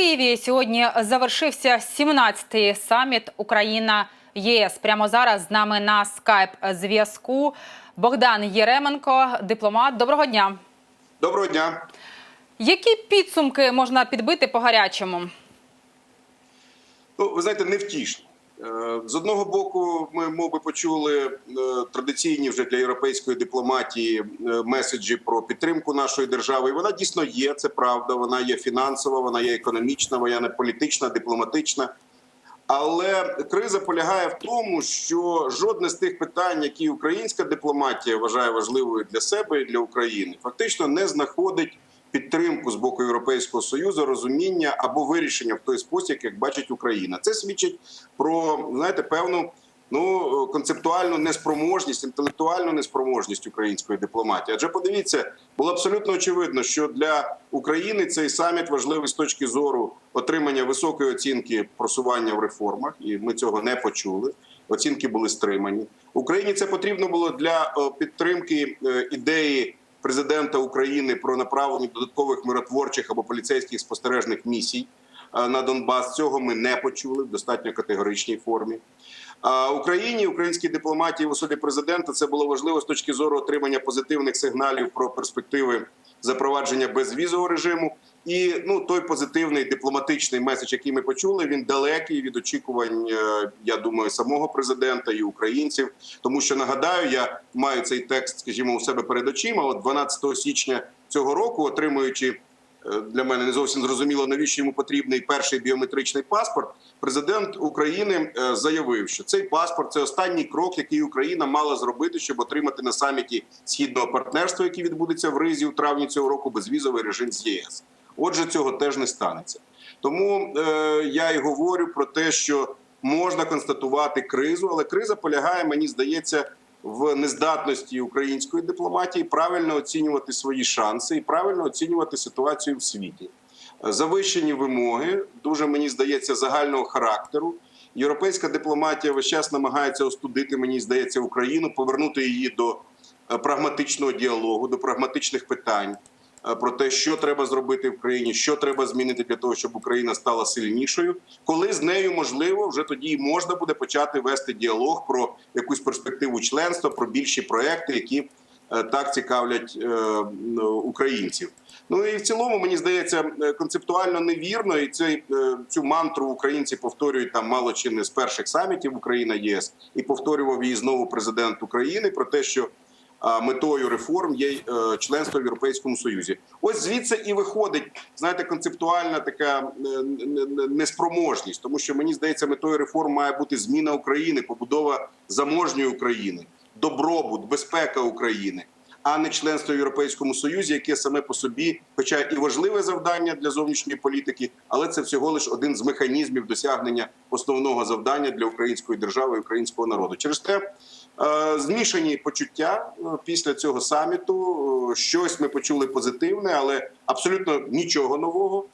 Києві сьогодні завершився 17-й саміт Україна ЄС. Прямо зараз з нами на скайп зв'язку Богдан Єременко, дипломат. Доброго дня. Доброго дня. Які підсумки можна підбити по гарячому? Ну, ви знаєте, невтішні. Е, З одного боку, ми мов би, почули е, традиційні вже для європейської дипломатії е, меседжі про підтримку нашої держави. І вона дійсно є. Це правда. Вона є фінансова, вона є економічна, вона є політична, дипломатична. Але криза полягає в тому, що жодне з тих питань, які українська дипломатія вважає важливою для себе і для України, фактично не знаходить підтримку з боку Європейського союзу, розуміння або вирішення в той спосіб, як бачить Україна. Це свідчить про знаєте певну. Ну, концептуальну неспроможність, інтелектуальну неспроможність української дипломатії. Адже подивіться, було абсолютно очевидно, що для України цей саміт важливий з точки зору отримання високої оцінки просування в реформах, і ми цього не почули. Оцінки були стримані. Україні це потрібно було для підтримки е, ідеї президента України про направлення додаткових миротворчих або поліцейських спостережних місій е, на Донбас. Цього ми не почули в достатньо категоричній формі. А Україні, українській дипломатії в особі президента це було важливо з точки зору отримання позитивних сигналів про перспективи запровадження безвізового режиму. І ну той позитивний дипломатичний меседж, який ми почули, він далекий від очікувань. е, Я думаю, самого президента і українців. Тому що нагадаю, я маю цей текст, скажімо, у себе перед очима. От 12 січня цього року, отримуючи для мене не зовсім зрозуміло, навіщо йому потрібний перший біометричний паспорт. Президент України е, заявив, що цей паспорт це останній крок, який Україна мала зробити, щоб отримати на саміті східного партнерства, який відбудеться в Ризі у травні цього року, безвізовий режим з ЄС. Отже, цього теж не станеться. Тому е, я і говорю про те, що можна констатувати кризу, але криза полягає, мені здається, в нездатності української дипломатії правильно оцінювати свої шанси і правильно оцінювати ситуацію в світі. Завищені вимоги, дуже мені здається, загального характеру. Європейська дипломатія весь час намагається остудити, мені здається, Україну, повернути її до е, прагматичного діалогу, до прагматичних питань про те, що треба зробити в країні, що треба змінити для того, щоб Україна стала сильнішою. Коли з нею можливо, вже тоді можна буде почати вести діалог про якусь перспективу членства, про більші проекти, які е, так цікавлять е, українців. Ну і в цілому мені здається е, концептуально невірно, і цей е, цю мантру українці повторюють там мало чи не з перших самітів Україна ЄС, і повторював її знову президент України про те, що метою реформ є е, членство в Європейському Союзі. Ось звідси і виходить, знаєте, концептуальна така е, неспроможність, тому що мені здається, метою реформ має бути зміна України, побудова заможньої України, добробут, безпека України. А не членство в Європейському Союзі, яке саме по собі, хоча і важливе завдання для зовнішньої політики, але це всього лиш один з механізмів досягнення основного завдання для української держави і українського народу. Через те змішані почуття е, після цього саміту. Е, Щось ми почули позитивне, але абсолютно нічого нового.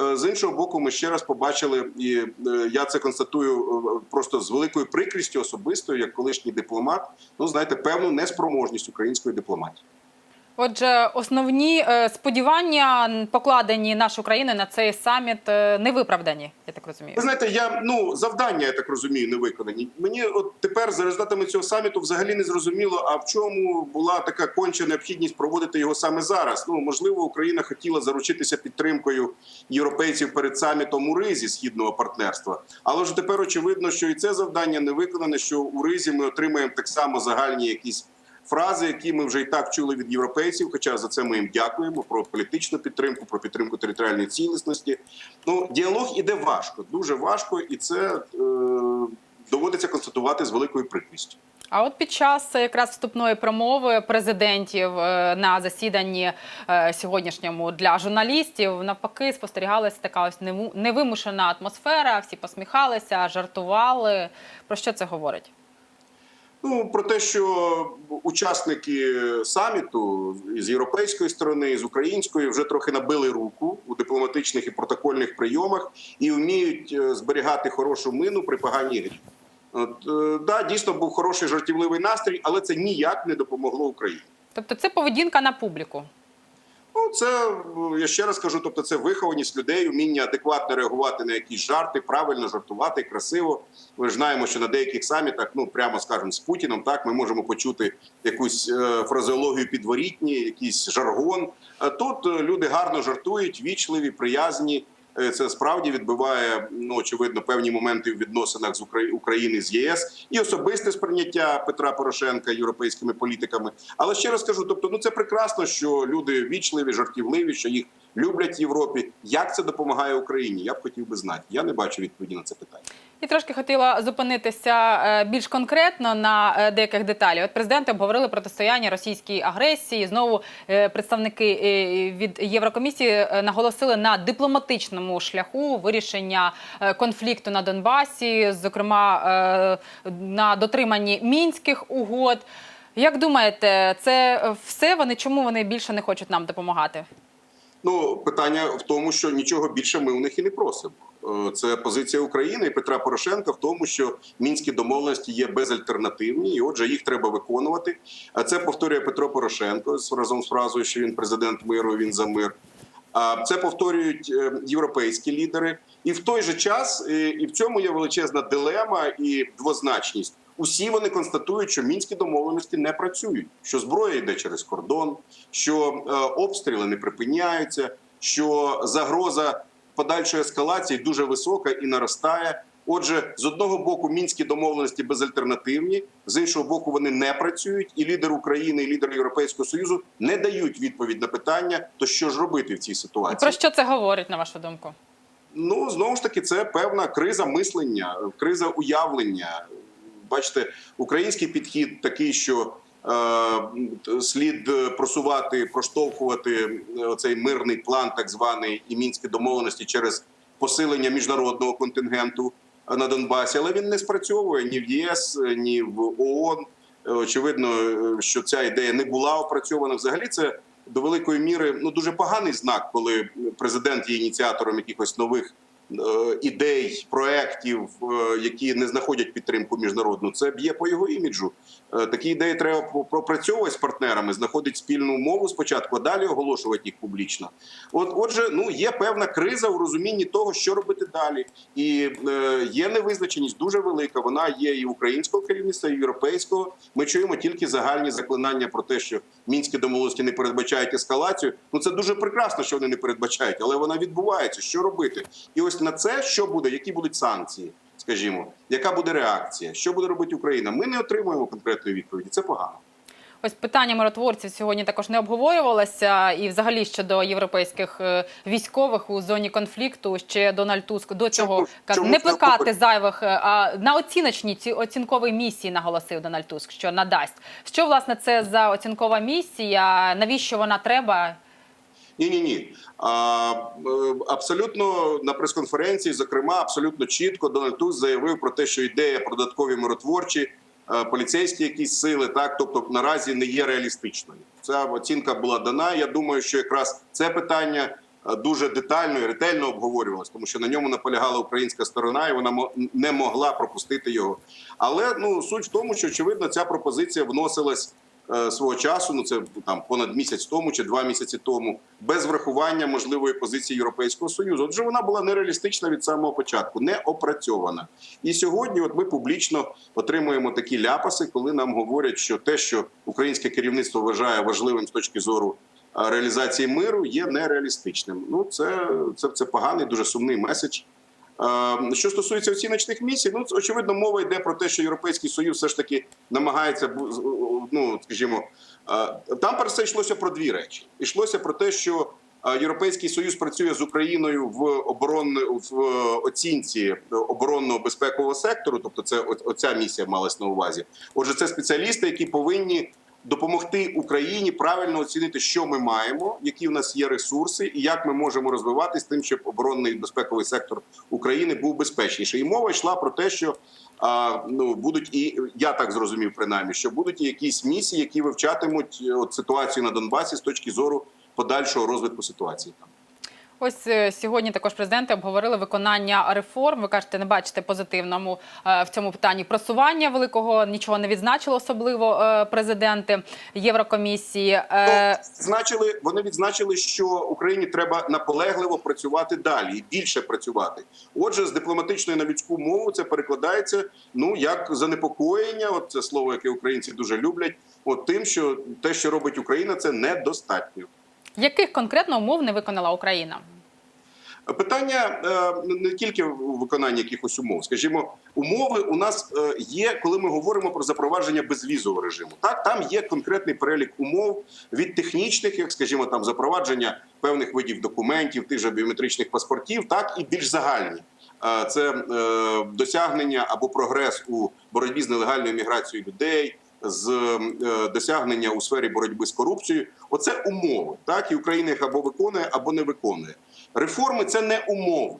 Е, З іншого боку, ми ще раз побачили, і е, я це констатую е, просто з великою прикрістю особистою, як колишній дипломат. Ну знаєте, певну неспроможність української дипломатії. Отже, основні е, сподівання покладені нашою країною на цей саміт е, не виправдані, я так розумію. Ви знаєте, я ну завдання, я так розумію, не виконані. Мені от тепер за результатами цього саміту взагалі не зрозуміло, а в чому була така конча необхідність проводити його саме зараз. Ну можливо, Україна хотіла заручитися підтримкою європейців перед самітом у Ризі східного партнерства. Але вже тепер очевидно, що і це завдання не виконане. Що у Ризі ми отримаємо так само загальні якісь. Фрази, які ми вже і так чули від європейців, хоча за це ми їм дякуємо про політичну підтримку, про підтримку територіальної цілісності. Ну діалог іде важко, дуже важко, і це е, доводиться констатувати з великою прикрістю. А от під час якраз вступної промови президентів е, на засіданні е, сьогоднішньому для журналістів навпаки спостерігалася така ось невимушена атмосфера. Всі посміхалися, жартували. Про що це говорить? Ну про те, що учасники саміту з європейської сторони, з української вже трохи набили руку у дипломатичних і протокольних прийомах і вміють е, зберігати хорошу мину при поганій грі. От е, да, дійсно був хороший жартівливий настрій, але це ніяк не допомогло Україні. Тобто, це поведінка на публіку. Ну, це я ще раз кажу, тобто це вихованість людей, вміння адекватно реагувати на якісь жарти, правильно жартувати, красиво. Ми ж знаємо, що на деяких самітах, ну прямо скажемо, з Путіном, так ми можемо почути якусь е, фразеологію підворітні, якийсь жаргон. А тут е, люди гарно жартують, вічливі, приязні. Е, Це справді відбиває ну очевидно певні моменти в відносинах з Украї- України з ЄС і особисте сприйняття Петра Порошенка європейськими політиками. Але ще раз кажу, тобто, ну це прекрасно, що люди вічливі, жартівливі, що їх люблять в Європі. Як це допомагає Україні? Я б хотів би знати. Я не бачу відповіді на це питання. І трошки хотіла зупинитися е, більш конкретно на е, деяких деталях. От президенти обговорили протистояння російській агресії. Знову е, представники від Єврокомісії наголосили на дипломатичному шляху вирішення конфлікту на Донбасі, зокрема на дотриманні мінських угод. Як думаєте, це все вони чому вони більше не хочуть нам допомагати? Ну питання в тому, що нічого більше ми у них і не просимо. Е, Це позиція України і Петра Порошенка в тому, що мінські домовленості є безальтернативні, і отже, їх треба виконувати. А це повторює Петро Порошенко разом з фразою, що він президент миру, він за мир. А це повторюють е, європейські лідери, і в той же час е, і в цьому є величезна дилема і двозначність. Усі вони констатують, що мінські домовленості не працюють, що зброя йде через кордон, що обстріли не припиняються, що загроза подальшої ескалації дуже висока і наростає. Отже, з одного боку, мінські домовленості безальтернативні, з іншого боку, вони не працюють, і лідер України, і лідер Європейського союзу не дають відповідь на питання, то що ж робити в цій ситуації. про що це говорить на вашу думку? Ну знову ж таки, це певна криза мислення, криза уявлення. Бачите, український підхід такий, що слід просувати, проштовхувати цей мирний план, так званий і мінські домовленості через посилення міжнародного контингенту на Донбасі, але він не спрацьовує ні в ЄС, ні в ООН. Е, Очевидно, е, що ця ідея не була опрацьована. Взагалі, це до великої міри ну дуже поганий знак, коли президент є ініціатором якихось нових е, ідей, проєктів, е, які не знаходять підтримку міжнародну. Це б'є по його іміджу. Е, Такі ідеї треба пропрацьовувати з партнерами, знаходити спільну мову спочатку, а далі оголошувати їх публічно. От, отже, ну є певна криза у розумінні того, що робити далі, і е, є невизначеність дуже велика. Вона є і українського керівництва, і європейського. Ми чуємо тільки загальні заклинання про те, що мінські домовленості не передбачають ескалацію. Ну це дуже прекрасно, що вони не передбачають, але вона відбувається. Що робити? І ось на це що буде, які будуть санкції, скажімо, яка буде реакція, що буде робити Україна? Ми не отримуємо конкретної відповіді. Це погано. Ось питання миротворців сьогодні також не обговорювалося, і взагалі щодо європейських е, військових у зоні конфлікту ще Дональд Туск до цього Чому- не плекати зайвих, е, а на оціночній ці оцінковій місії наголосив Дональд Туск, що надасть. Що власне це за оцінкова місія? Навіщо вона треба? Ні, ні, ні. Абсолютно на прес-конференції, зокрема, абсолютно чітко Дональд Туск заявив про те, що ідея про додаткові миротворчі, е, поліцейські якісь сили, так тобто наразі не є реалістичною. Ця оцінка була дана. Я думаю, що якраз це питання. е, Дуже детально і ретельно обговорювалось, тому що на ньому наполягала українська сторона, і вона не могла пропустити його. Але ну суть в тому, що очевидно ця пропозиція вносилась свого часу. Ну це там понад місяць тому чи два місяці тому, без врахування можливої позиції Європейського союзу. Отже, вона була нереалістична від самого початку, не опрацьована. І сьогодні, от ми публічно отримуємо такі ляпаси, коли нам говорять, що те, що українське керівництво вважає важливим з точки зору. е, Реалізації миру є нереалістичним. Ну це, це, це поганий, дуже сумний меседж. Е, Що стосується оціночних місій, ну очевидно, мова йде про те, що Європейський Союз все ж таки намагається ну, скажімо, е, там про це йшлося про дві речі. Йшлося про те, що е, Європейський Союз працює з Україною в оборонне в е, оцінці оборонного безпекового сектору. Тобто, це оця місія малась на увазі. Отже, це спеціалісти, які повинні допомогти Україні правильно оцінити, що ми маємо, які в нас є ресурси, і як ми можемо розвиватись тим, щоб оборонний безпековий сектор України був безпечніший. І мова йшла про те, що а, ну будуть і я так зрозумів, принаймні, що будуть і якісь місії, які вивчатимуть е, от ситуацію на Донбасі з точки зору подальшого розвитку ситуації там. Ось е, сьогодні також президенти обговорили виконання реформ. Ви кажете, не бачите позитивному е, в цьому питанні просування великого. Нічого не відзначили особливо е, президенти Єврокомісії. Е, Відзначили, вони відзначили, що Україні треба наполегливо працювати далі і більше працювати. Отже, з дипломатичної на людську мову це перекладається ну як занепокоєння. От це слово, яке українці дуже люблять. От тим, що те, що робить Україна, це недостатньо. Яких конкретно умов не виконала Україна? Питання е, не тільки у виконанні якихось умов, скажімо, умови у нас е, є, коли ми говоримо про запровадження безвізового режиму. Так, там є конкретний перелік умов від технічних, як скажімо, там запровадження певних видів документів, тих же біометричних паспортів, так і більш загальні. Е, Це досягнення або прогрес у боротьбі з нелегальною міграцією людей. З досягнення у сфері боротьби з корупцією, оце умови. Так і Україна їх або виконує, або не виконує. Реформи це не умови.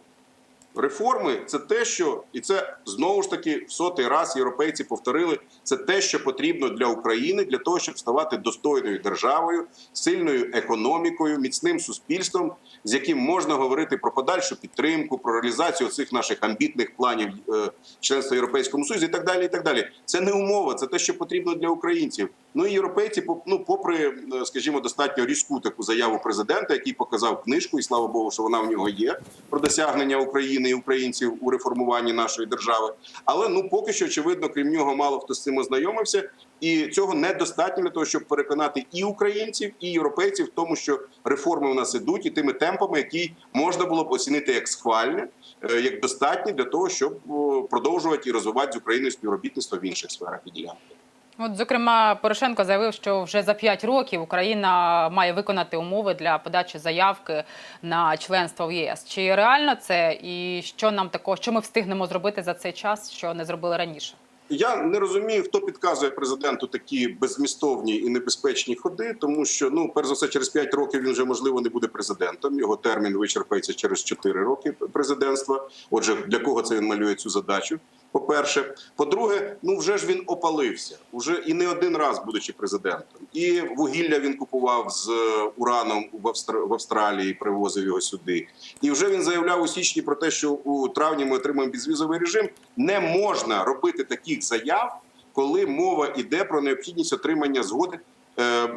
Реформи це те, що і це знову ж таки в сотий раз європейці повторили. Це те, що потрібно для України для того, щоб ставати достойною державою, сильною економікою, міцним суспільством, з яким можна говорити про подальшу підтримку, про реалізацію цих наших амбітних планів е, членства Європейському Союзі, і так далі. І так далі. Це не умова, це те, що потрібно для українців. Ну і європейці, ну, попри, е, скажімо, достатньо різку таку заяву президента, який показав книжку, і слава Богу, що вона в нього є про досягнення України і українців у реформуванні нашої держави. Але ну поки що, очевидно, крім нього, мало хто з цим ознайомився, і цього недостатньо для того, щоб переконати і українців, і європейців в тому, що реформи у нас ідуть, і тими темпами, які можна було б оцінити як схвальне, е, як достатні для того, щоб продовжувати і розвивати з Україною співробітництво в інших сферах і ділянках. От, зокрема, Порошенко заявив, що вже за 5 років Україна має виконати умови для подачі заявки на членство в ЄС. Чи реально це і що нам такого, що ми встигнемо зробити за цей час, що не зробили раніше? Я не розумію, хто підказує президенту такі беззмістовні і небезпечні ходи, тому що ну перш за все, через 5 років він вже можливо не буде президентом. Його термін вичерпається через 4 роки президентства. Отже, для кого це він малює цю задачу? По-перше, по-друге, ну вже ж він опалився, уже і не один раз будучи президентом. І вугілля він купував з е, ураном в, Австр... в Австралії, привозив його сюди. І вже він заявляв у січні про те, що у травні ми отримаємо безвізовий режим. Не можна робити таких заяв, коли мова йде про необхідність отримання згоди. Е, е,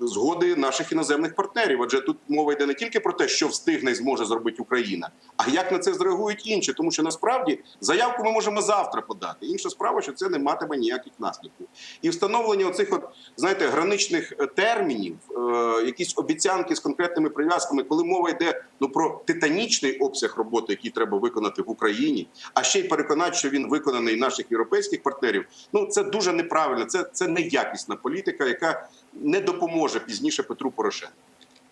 Згоди наших іноземних партнерів, адже тут мова йде не тільки про те, що встигне і зможе зробити Україна, а як на це зреагують інші, тому що насправді заявку ми можемо завтра подати. Інша справа, що це не матиме ніяких наслідків. І встановлення оцих, от знаєте, граничних е, термінів, якісь обіцянки з конкретними прив'язками, коли мова йде ну про титанічний обсяг роботи, який треба виконати в Україні, а ще й переконати, що він виконаний наших європейських партнерів. Ну це дуже неправильно. Це, це неякісна політика, яка не допоможе пізніше Петру Порошенку.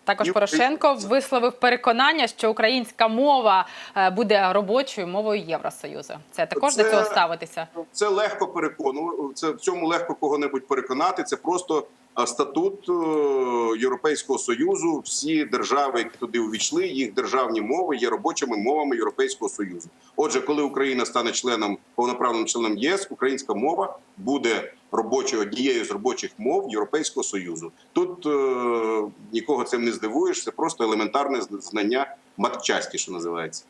Також І Порошенко висловив переконання, що українська мова е, буде робочою мовою Євросоюзу. Це також Це- до цього ставитися. Це легко переконувати. Це в цьому легко кого-небудь переконати. Це просто статут е, Європейського союзу. Всі держави, які туди увійшли, їх державні мови є робочими мовами Європейського союзу. Отже, коли Україна стане членом повноправним членом ЄС, українська мова буде робочою однією з робочих мов Європейського союзу. Тут е, нікого цим не здивуєш. Це просто елементарне знання матчасті, що називається.